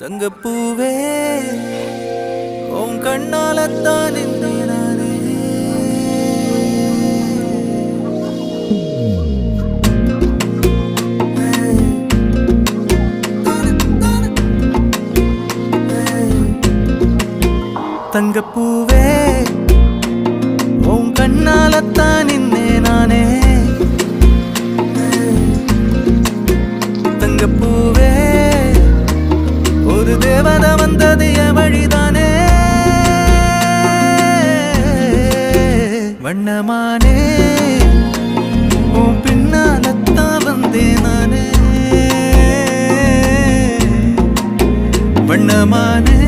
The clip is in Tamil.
தங்கப்பூவே உன் கண்ணாலத்தான் நானே தங்கப்பூவே உன் கண்ணாலத்தான் ஒரு தேவத வந்தது என் வழிதானே? வண்ணமானே உன் பின்னாலத்தான் வந்தேன் நானே. வண்ணமானே